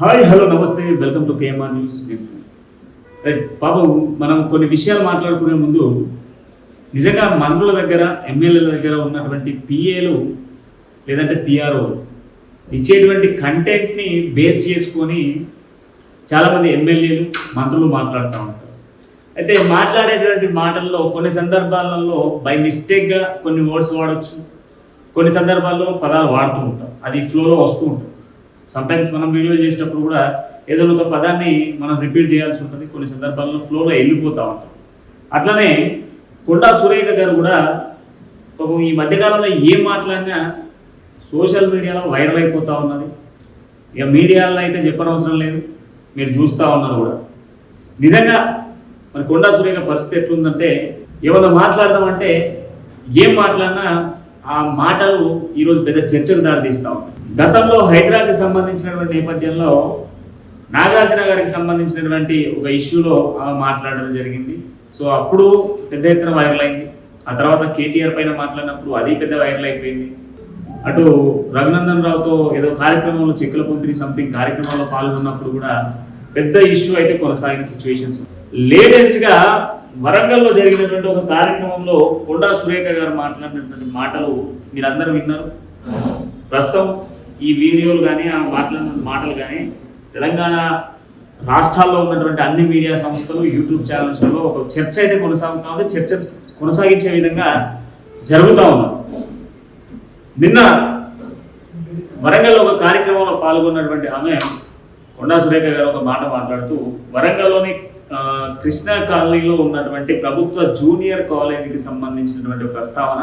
Hi hello నమస్తే welcome to KMR news. Right బాబు మనం కొన్ని విషయాలు మాట్లాడుకునే ముందు నిజంగా మంత్రుల దగ్గర ఎమ్మెల్యేల దగ్గర ఉన్నటువంటి పిఏలు లేదంటే పిఆర్ఓ ఇచ్చేటువంటి కంటెంట్ని బేస్ చేసుకొని చాలామంది ఎమ్మెల్యేలు మంత్రులు మాట్లాడుతూ ఉంటారు. అయితే మాట్లాడేటువంటి మాటల్లో కొన్ని సందర్భాలలో బై మిస్టేక్గా కొన్ని వర్డ్స్ వాడచ్చు. కొన్ని సందర్భాల్లో పదాలు వాడుతూ ఉంటాం అది ఫ్లోలో వస్తూ ఉంటుంది. సమ్టైమ్స్ మనం వీడియోలు చేసేటప్పుడు కూడా ఏదైనా ఒక పదాన్ని మనం రిపీట్ చేయాల్సి ఉంటుంది. కొన్ని సందర్భాల్లో ఫ్లోలో వెళ్ళిపోతూ ఉంటాం. అట్లనే కొండా సురేఖ గారు కూడా పాపం ఈ మధ్యకాలంలో ఏం మాట్లాడినా సోషల్ మీడియాలో వైరల్ అయిపోతూ ఉన్నది. ఇక మీడియాలో అయితే చెప్పనవసరం లేదు. మీరు చూస్తూ ఉన్నారు కూడా. నిజంగా మరి కొండా సురేఖ పరిస్థితి ఎట్లుందంటే ఏమన్నా మాట్లాడదామంటే ఏం మాట్లాడినా ఆ మాటలు ఈరోజు పెద్ద చర్చకు దారితీస్తూ ఉన్నాయి గతంలో హైడ్రాకి సంబంధించినటువంటి నేపథ్యంలో నాగార్జున గారికి సంబంధించినటువంటి ఒక ఇష్యూలో ఆమె మాట్లాడడం జరిగింది. సో అప్పుడు పెద్ద ఎత్తున వైరల్ అయింది. ఆ తర్వాత కేటీఆర్ పైన మాట్లాడినప్పుడు అది పెద్ద వైరల్ అయిపోయింది. అటు రఘునందన్ రావుతో ఏదో కార్యక్రమంలో చెక్కుల పంపిణీ సంథింగ్ కార్యక్రమంలో పాల్గొన్నప్పుడు కూడా పెద్ద ఇష్యూ అయితే కొనసాగిన సిచ్యువేషన్స్ లేటెస్ట్గా వరంగల్లో జరిగినటువంటి ఒక కార్యక్రమంలో కొండా సురేఖ గారు మాట్లాడినటువంటి మాటలు మీరందరూ విన్నారు. ప్రస్తుతం ఈ వీడియోలు కానీ ఆ మాట్లాడిన మాటలు కానీ తెలంగాణ రాష్ట్రాల్లో ఉన్నటువంటి అన్ని మీడియా సంస్థలు యూట్యూబ్ ఛానల్స్లో ఒక చర్చ అయితే కొనసాగుతూ ఉంది. చర్చ కొనసాగించే విధంగా జరుగుతూ ఉన్నది నిన్న వరంగల్లో ఒక కార్యక్రమంలో పాల్గొన్నటువంటి ఆమె కొండా సురేఖ గారు ఒక మాట మాట్లాడుతూ వరంగల్లోని కృష్ణా కాలనీలో ఉన్నటువంటి ప్రభుత్వ జూనియర్ కాలేజీకి సంబంధించినటువంటి ప్రస్తావన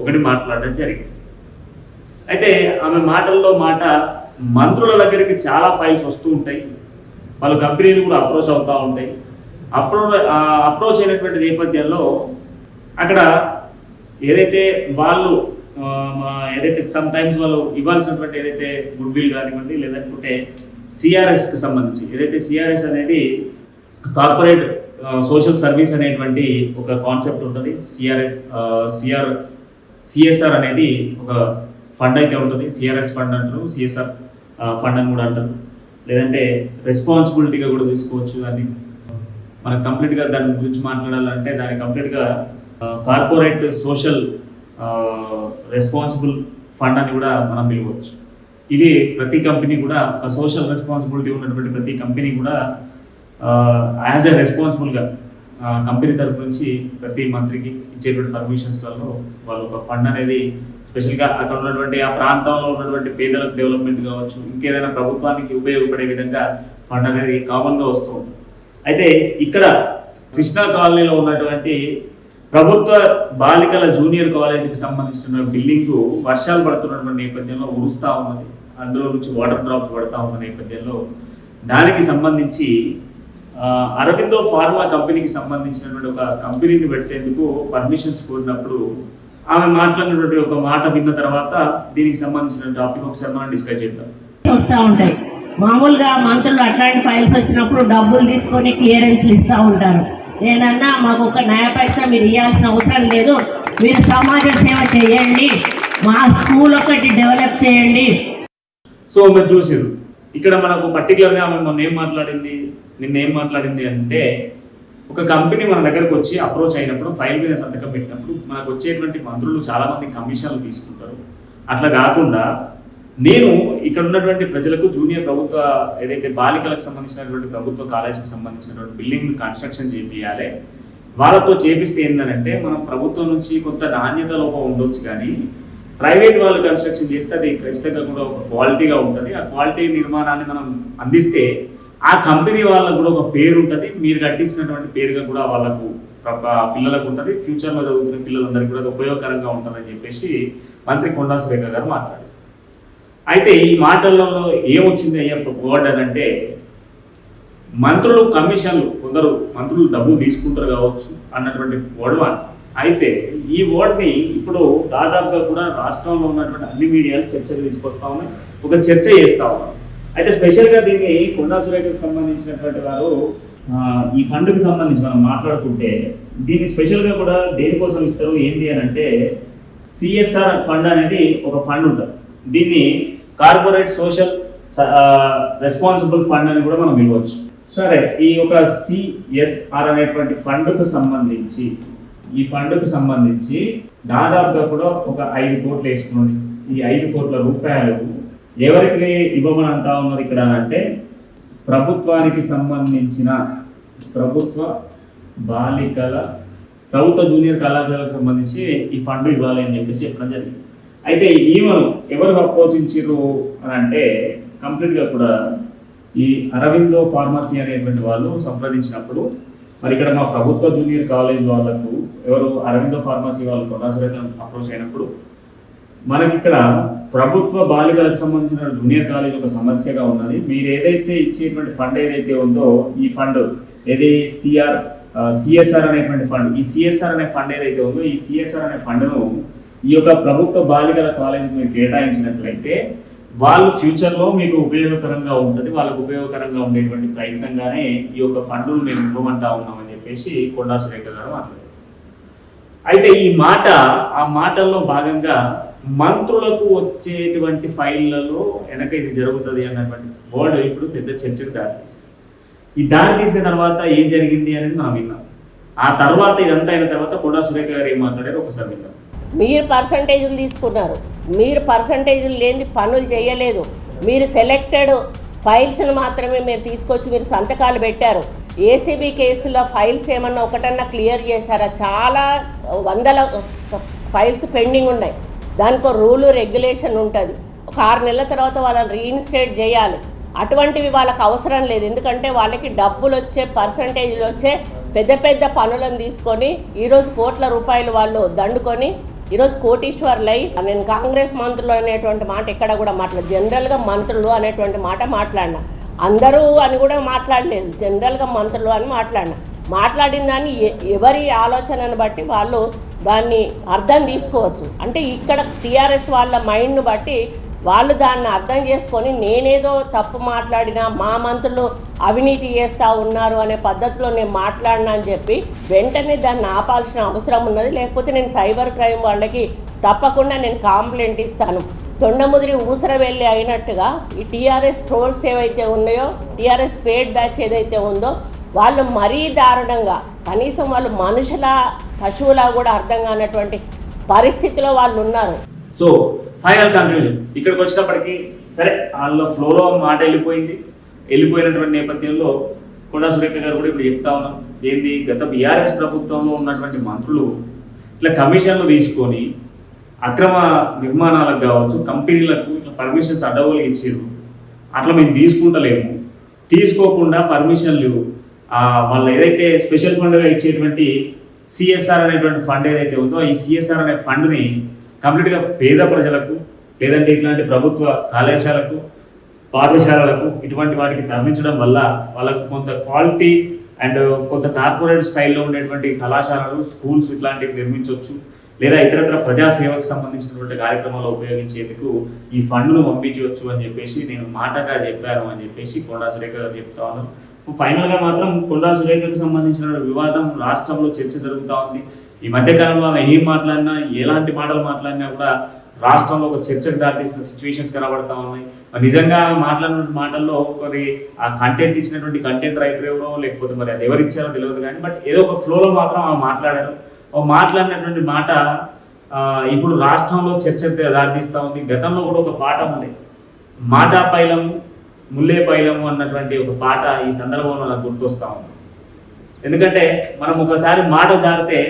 ఒకటి మాట్లాడడం జరిగింది. అయితే ఆమె మాటల్లో మాట మంత్రుల దగ్గరికి చాలా ఫైల్స్ వస్తూ ఉంటాయి. వాళ్ళ కంపెనీలు కూడా అప్రోచ్ అవుతూ ఉంటాయి. అప్రో అప్రోచ్ అయినటువంటి నేపథ్యంలో అక్కడ ఏదైతే వాళ్ళు ఏదైతే సమ్ టైమ్స్ వాళ్ళు ఇవ్వాల్సినటువంటి ఏదైతే గుడ్ విల్ కానివ్వండి లేదనుకుంటే సిఆర్ఎస్కి సంబంధించి ఏదైతే సిఆర్ఎస్ అనేది కార్పొరేట్ సోషల్ సర్వీస్ అనేటువంటి ఒక కాన్సెప్ట్ ఉంటుంది. సిఆర్ఎస్ సిఆర్ సిఎస్ఆర్ అనేది ఒక ఫండ్ అయితే ఉంటుంది. సిఆర్ఎస్ ఫండ్ అంటారు సిఎస్ఆర్ ఫండ్ అని కూడా అంటారు. లేదంటే రెస్పాన్సిబిలిటీగా కూడా తీసుకోవచ్చు దాన్ని. మనం కంప్లీట్గా దాని గురించి మాట్లాడాలంటే దాన్ని కంప్లీట్గా కార్పొరేట్ సోషల్ రెస్పాన్సిబుల్ ఫండ్ అని కూడా మనం పిలవచ్చు. ఇది ప్రతి కంపెనీ కూడా ఒక సోషల్ రెస్పాన్సిబిలిటీ ఉన్నటువంటి ప్రతి కంపెనీ కూడా యాజ్ ఎ రెస్పాన్సిబుల్గా కంపెనీ తరపు నుంచి ప్రతి మంత్రికి ఇచ్చేటువంటి పర్మిషన్స్లలో వాళ్ళు ఒక ఫండ్ అనేది స్పెషల్గా అక్కడ ఉన్నటువంటి ఆ ప్రాంతంలో ఉన్నటువంటి పేదలకు డెవలప్మెంట్ కావచ్చు ఇంకేదైనా ప్రభుత్వానికి ఉపయోగపడే విధంగా ఫండ్ అనేది కామన్గా వస్తూ ఉంటుంది అయితే ఇక్కడ కృష్ణా కాలనీలో ఉన్నటువంటి ప్రభుత్వ బాలికల జూనియర్ కాలేజీకి సంబంధించిన బిల్డింగ్ వర్షాలు పడుతున్నటువంటి నేపథ్యంలో ఉరుస్తూ ఉన్నది. అందులో నుంచి వాటర్ డ్రాప్స్ పడతా ఉన్న నేపథ్యంలో దానికి సంబంధించి అరవిందో ఫార్మా కంపెనీకి సంబంధించినటువంటి ఒక కంపెనీని పెట్టేందుకు పర్మిషన్స్ కోరినప్పుడు ఆమె మాట్లాడినటువంటి ఒక మాట విన్న తర్వాత దీనికి సంబంధించిన టాపిక్ ఒకసారి మనం డిస్కస్ చేద్దాం. వస్తూ ఉంటాయి. మామూలుగా మంత్రులు అట్లాంటి ఫైల్స్ వచ్చినప్పుడు డబ్బులు తీసుకొని క్లియరెన్స్లు ఇస్తూ ఉంటారు. నేనన్నా మాకు ఒక న్యాయ పైసా మీరు ఇవ్వాల్సిన అవసరం లేదు. మీరు సమాజ సేవ చేయండి. మా స్కూల్ ఒకటి డెవలప్ చేయండి. సో మీరు చూసారు ఇక్కడ మనకు పర్టికులర్గా ఆమె మొన్న ఏం మాట్లాడింది? నిన్న ఏం మాట్లాడింది అంటే ఒక కంపెనీ మన దగ్గరకు వచ్చి అప్రోచ్ అయినప్పుడు ఫైల్ మీద సంతకం పెట్టినప్పుడు మనకు వచ్చేటువంటి మంత్రులు చాలామంది కమిషన్లు తీసుకుంటారు. అట్లా కాకుండా నేను ఇక్కడ ఉన్నటువంటి ప్రజలకు జూనియర్ ప్రభుత్వ ఏదైతే బాలికలకు సంబంధించినటువంటి ప్రభుత్వ కాలేజీకి సంబంధించినటువంటి బిల్డింగ్ కన్స్ట్రక్షన్ చేపియాలి వాళ్ళతో చేపిస్తే ఏంటంటే మనం ప్రభుత్వం నుంచి కొంత నాణ్యత లోపం ఉండొచ్చు కానీ ప్రైవేట్ వాళ్ళు కన్స్ట్రక్షన్ చేస్తే అది ఖచ్చితంగా కూడా ఒక క్వాలిటీగా ఉంటుంది. ఆ క్వాలిటీ నిర్మాణాన్ని మనం అందిస్తే ఆ కంపెనీ వాళ్ళకు కూడా ఒక పేరు ఉంటుంది మీరు కట్టించినటువంటి పేరుగా కూడా వాళ్ళకు పిల్లలకు ఉంటుంది. ఫ్యూచర్లో చదువుతున్న పిల్లలందరికీ కూడా అది ఉపయోగకరంగా ఉంటుందని చెప్పేసి మంత్రి కొండా సురేఖ గారు మాట్లాడారు. అయితే ఈ మాటలలో ఏమొచ్చింది అయ్యా వర్డ్ అని అంటే మంత్రులు కమిషన్లు కొందరు మంత్రులు డబ్బు తీసుకుంటారు కావచ్చు అన్నటువంటి వర్డ్ వన్ అయితే ఈ వర్డ్ని ఇప్పుడు దాదాపుగా కూడా రాష్ట్రంలో ఉన్నటువంటి అన్ని మీడియాలు చర్చలు తీసుకొస్తా ఉన్నాయి. ఒక చర్చ చేస్తూ ఉన్నారు అయితే స్పెషల్గా దీన్ని కొండా సురేఖకు సంబంధించినటువంటి వారు ఈ ఫండ్కి సంబంధించి మనం మాట్లాడుకుంటే దీన్ని స్పెషల్గా కూడా దేనికోసం ఇస్తారు ఏంటి అని అంటే సిఎస్ఆర్ ఫండ్ అనేది ఒక ఫండ్ ఉంటుంది. దీన్ని కార్పొరేట్ సోషల్ రెస్పాన్సిబుల్ ఫండ్ అని కూడా మనం పిలవచ్చు. సరే ఈ ఒక సిఎస్ఆర్ అనేటువంటి ఫండ్కు సంబంధించి ఈ ఫండ్కు సంబంధించి దాదాపుగా కూడా ఒక ఐదు కోట్లు వేసుకోండి. ఈ ఐదు కోట్ల రూపాయలు ఎవరికి ఇవ్వమని అంటా ఉన్నారు ఇక్కడ అంటే ప్రభుత్వానికి సంబంధించిన ప్రభుత్వ బాలికల ప్రభుత్వ జూనియర్ కళాశాలకు సంబంధించి ఈ ఫండ్ ఇవ్వాలి అని చెప్పేసి చెప్పడం జరిగింది. అయితే ఈమెను ఎవరు అప్రోచించారు అని అంటే కంప్లీట్గా కూడా ఈ అరవిందో ఫార్మసీ అనేటువంటి వాళ్ళు సంప్రదించినప్పుడు మరి ఇక్కడ మా ప్రభుత్వ జూనియర్ కాలేజ్ వాళ్ళకు ఎవరు అరవిందో ఫార్మసీ వాళ్ళు కొనసాగ అప్రోచ్ అయినప్పుడు మనకి ఇక్కడ ప్రభుత్వ బాలికలకు సంబంధించిన జూనియర్ కాలేజ్ ఒక సమస్యగా ఉన్నది. మీరు ఏదైతే ఇచ్చేటువంటి ఫండ్ ఏదైతే ఉందో ఈ ఫండ్ ఏది సిఆర్ సిఎస్ఆర్ అనేటువంటి ఫండ్ ఈ సిఎస్ఆర్ అనే ఫండ్ ఏదైతే ఉందో ఈ సిఎస్ఆర్ అనే ఫండ్ను ఈ యొక్క ప్రభుత్వ బాలికల కాలేజ్ మీరు కేటాయించినట్లయితే వాళ్ళు ఫ్యూచర్లో మీకు ఉపయోగకరంగా ఉంటుంది. వాళ్ళకు ఉపయోగకరంగా ఉండేటువంటి ప్రయత్నంగానే ఈ యొక్క ఫండ్ను మేము ఇవ్వమంటా ఉన్నామని చెప్పేసి కొండా సురేఖ గారు మాట్లాడారు. అయితే ఈ మాట ఆ మాటల్లో భాగంగా మంత్రులకు వచ్చేటువంటి ఫైళ్ళలో వెనక ఇది జరుగుతుంది అన్నటువంటి వర్డ్ ఇప్పుడు పెద్ద చర్చకు దారితీసింది ఈ దారి తీసిన తర్వాత ఏం జరిగింది అనేది మనం విన్నాం. ఆ తర్వాత ఇదంతా అయిన తర్వాత కొండా సురేఖ గారు ఏం మాట్లాడారు ఒకసారి విన్నాం మీరు పర్సంటేజులు తీసుకున్నారు. మీరు పర్సంటేజులు లేని పనులు చేయలేదు. మీరు సెలెక్టెడ్ ఫైల్స్ను మాత్రమే మీరు తీసుకొచ్చి మీరు సంతకాలు పెట్టారు. ఏసీబీ కేసులో ఫైల్స్ ఏమన్నా ఒకటన్నా క్లియర్ చేశారా? చాలా వందల ఫైల్స్ పెండింగ్ ఉన్నాయి. దానికి రూలు రెగ్యులేషన్ ఉంటుంది. ఒక ఆరు నెలల తర్వాత వాళ్ళని రీఇన్స్టేట్ చేయాలి. అటువంటివి వాళ్ళకి అవసరం లేదు. ఎందుకంటే వాళ్ళకి డబ్బులు వచ్చే పర్సంటేజ్లు వచ్చే పెద్ద పెద్ద పనులను తీసుకొని ఈరోజు కోట్ల రూపాయలు వాళ్ళు దండుకొని ఈరోజు కోటీశ్వర్లై నేను కాంగ్రెస్ మంత్రులు అనేటువంటి మాట ఎక్కడ కూడా మాట్లాడు జనరల్గా మంత్రులు అనేటువంటి మాట మాట్లాడినా. అందరూ అని కూడా మాట్లాడలేదు. జనరల్గా మంత్రులు అని మాట్లాడినా. మాట్లాడిన దాన్ని ఎ- ఎవరి ఆలోచనను బట్టి వాళ్ళు దాన్ని అర్థం తీసుకోవచ్చు. అంటే ఇక్కడ టీఆర్ఎస్ వాళ్ళ మైండ్ను బట్టి వాళ్ళు దాన్ని అర్థం చేసుకొని నేనేదో తప్పు మాట్లాడినా మా మంత్రులు అవినీతి చేస్తూ ఉన్నారు అనే పద్ధతిలో నేను మాట్లాడినా అని చెప్పి వెంటనే దాన్ని ఆపాల్సిన అవసరం ఉన్నది. లేకపోతే నేను సైబర్ క్రైమ్ వాళ్ళకి తప్పకుండా నేను కాంప్లైంట్ ఇస్తాను. తొండముదిరి ఊసర వెళ్ళి అయినట్టుగా ఈ టీఆర్ఎస్ ట్రోల్స్ ఏవైతే ఉన్నాయో టీఆర్ఎస్ పేడ్ బ్యాచ్ ఏదైతే ఉందో వాళ్ళు మరీ దారుణంగా కనీసం వాళ్ళు మనుషుల పశువులా కూడా అర్థం కానటువంటి పరిస్థితిలో వాళ్ళు ఉన్నారు. సో ఫైనల్ కన్క్లూజన్ ఇక్కడికి వచ్చినప్పటికీ సరే వాళ్ళ ఫ్లోలో మాట వెళ్ళిపోయింది. వెళ్ళిపోయినటువంటి నేపథ్యంలో కొండా సురేఖ గారు కూడా ఇప్పుడు చెప్తా ఉన్నాం. ఏంది? గత బీఆర్ఎస్ ప్రభుత్వంలో ఉన్నటువంటి మంత్రులు ఇట్లా కమిషన్లు తీసుకొని అక్రమ నిర్మాణాలకు కావచ్చు కంపెనీలకు ఇట్లా పర్మిషన్స్ అడ్డగోలు ఇచ్చారు అట్లా మేము తీసుకుంటలేము. తీసుకోకుండా పర్మిషన్లు వాళ్ళు ఏదైతే స్పెషల్ ఫండ్గా ఇచ్చేటువంటి సిఎస్ఆర్ అనేటువంటి ఫండ్ ఏదైతే ఉందో ఈ సిఎస్ఆర్ అనే ఫండ్ని కంప్లీట్గా పేద ప్రజలకు లేదంటే ఇట్లాంటి ప్రభుత్వ కళాశాలకు పాఠశాలలకు ఇటువంటి వాటికి తరలించడం వల్ల వాళ్ళకు కొంత క్వాలిటీ అండ్ కొంత కార్పొరేట్ స్టైల్లో ఉండేటువంటి కళాశాలలు స్కూల్స్ ఇట్లాంటివి నిర్మించవచ్చు లేదా ఇతరత్ర ప్రజాసేవకు సంబంధించినటువంటి కార్యక్రమాలు ఉపయోగించేందుకు ఈ ఫండ్ను పంపించవచ్చు అని చెప్పేసి నేను మాటగా చెప్పాను అని చెప్పేసి కొండా సురేఖ గారు చెప్తా ఫైనల్గా మాత్రం కొండా సురేఖకు సంబంధించిన వివాదం రాష్ట్రంలో చర్చ జరుగుతూ ఉంది. ఈ మధ్యకాలంలో ఆమె ఏం మాట్లాడినా ఎలాంటి మాటలు మాట్లాడినా కూడా రాష్ట్రంలో ఒక చర్చకు దారితీసిన సిచ్యువేషన్స్ కనబడతా ఉన్నాయి. మరి నిజంగా మాట్లాడిన మాటల్లో మరి ఆ కంటెంట్ ఇచ్చినటువంటి కంటెంట్ రైటర్ ఎవరో లేకపోతే మరి అది ఎవరు ఇచ్చారో తెలియదు కానీ బట్ ఏదో ఒక ఫ్లోలో మాత్రం ఆమె మాట్లాడారు. మాట్లాడినటువంటి మాట ఇప్పుడు రాష్ట్రంలో చర్చ దారితీస్తూ ఉంది. గతంలో కూడా ఒక పాట ఉంది. మాట పైలము ముల్లే పైలము అన్నటువంటి ఒక పాట ఈ సందర్భంలో నాకు గుర్తొస్తా ఉంది. ఎందుకంటే మనం ఒకసారి మాట జారితే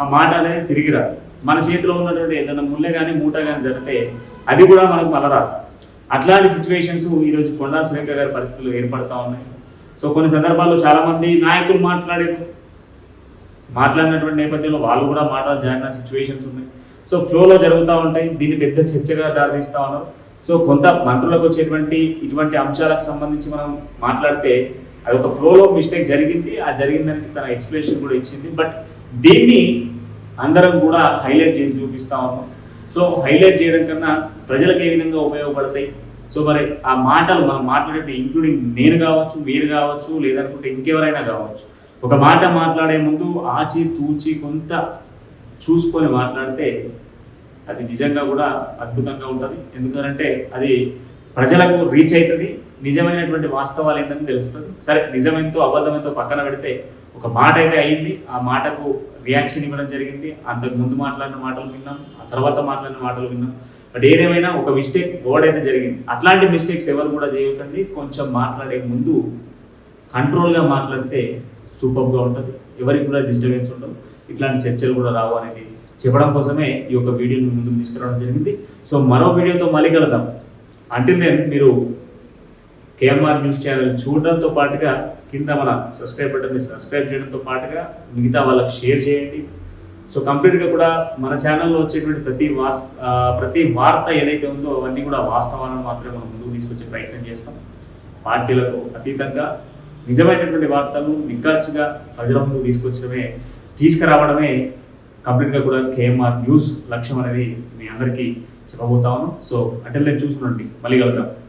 ఆ మాట అనేది తిరిగి రాదు. మన చేతిలో ఉన్నటువంటి ఏదైనా ముల్లె కానీ మూట కానీ జరిగితే అది కూడా మనకు మలరాదు అట్లాంటి సిచ్యువేషన్స్ ఈరోజు కొండా సురేఖ గారి పరిస్థితులు ఏర్పడతా ఉన్నాయి. సో కొన్ని సందర్భాల్లో చాలామంది నాయకులు మాట్లాడారు. మాట్లాడినటువంటి నేపథ్యంలో వాళ్ళు కూడా మాటలు జారిన సిచ్యువేషన్స్ ఉన్నాయి. సో ఫ్లోలో జరుగుతూ ఉంటాయి. దీన్ని పెద్ద చర్చగా దారితీస్తూ ఉన్నారు. సో కొంత మంత్రులకు వచ్చేటువంటి ఇటువంటి అంశాలకు సంబంధించి మనం మాట్లాడితే అది ఒక ఫ్లోలో మిస్టేక్ జరిగింది ఆ జరిగిందని తన ఎక్స్ప్లెనేషన్ కూడా ఇచ్చింది. బట్ దీన్ని అందరం కూడా హైలైట్ చేసి చూపిస్తా ఉన్నాం. సో హైలైట్ చేయడం కన్నా ప్రజలకు ఏ విధంగా ఉపయోగపడతాయి? సో మరి ఆ మాటలు మనం మాట్లాడే ఇంక్లూడింగ్ నేను కావచ్చు మీరు కావచ్చు లేదనుకుంటే ఇంకెవరైనా కావచ్చు. ఒక మాట మాట్లాడే ముందు ఆచి తూచి కొంత చూసుకొని మాట్లాడితే అది నిజంగా కూడా అద్భుతంగా ఉంటుంది. ఎందుకంటే అది ప్రజలకు రీచ్ అవుతుంది నిజమైనటువంటి వాస్తవాలు ఏంటని తెలుస్తుంది. సరే నిజమేంతో అబద్ధమేంతో పక్కన పెడితే ఒక మాట అయితే అయింది. ఆ మాటకు రియాక్షన్ ఇవ్వడం జరిగింది. అంతకు ముందు మాట్లాడిన మాటలు విన్నాం. ఆ తర్వాత మాట్లాడిన మాటలు విన్నాం. బట్ ఏదేమైనా ఒక మిస్టేక్ బోర్డ్ అయితే జరిగింది. అట్లాంటి మిస్టేక్స్ ఎవరు కూడా చేయకండి. కొంచెం మాట్లాడే ముందు కంట్రోల్గా మాట్లాడితే సూపర్గా ఉంటుంది. ఎవరికి కూడా డిస్టర్బెన్స్ ఉండదు. ఇట్లాంటి చర్చలు కూడా రావు అనేది చెప్పడం కోసమే ఈ యొక్క వీడియోని ముందుకు తీసుకురావడం జరిగింది. సో మరో వీడియోతో మళ్ళీ కలుద్దాం. అంటిల్ దెన్ మీరు కేఎంఆర్ న్యూస్ ఛానల్ చూడడంతో పాటుగా కింద మన సబ్స్క్రైబ్ బటన్ని సబ్స్క్రైబ్ చేయడంతో పాటుగా మిగతా వాళ్ళకి షేర్ చేయండి. సో కంప్లీట్గా కూడా మన ఛానల్లో వచ్చేటువంటి ప్రతి వాస్ ప్రతి వార్త ఏదైతే ఉందో అవన్నీ కూడా వాస్తవాలను మాత్రమే మనం ముందుకు తీసుకొచ్చే ప్రయత్నం చేస్తాం. పార్టీలకు అతీతంగా నిజమైనటువంటి వార్తలు నిక్కాచిగా ప్రజల ముందుకు తీసుకొచ్చడమే తీసుకురావడమే కంప్లీట్గా కూడా కేఎంఆర్ న్యూస్ లక్ష్యం అనేది మీ అందరికీ చెప్పబోతా ఉన్నాం. సో అంటే నేను చూసుకునండి మళ్ళీ కలుద్దాం.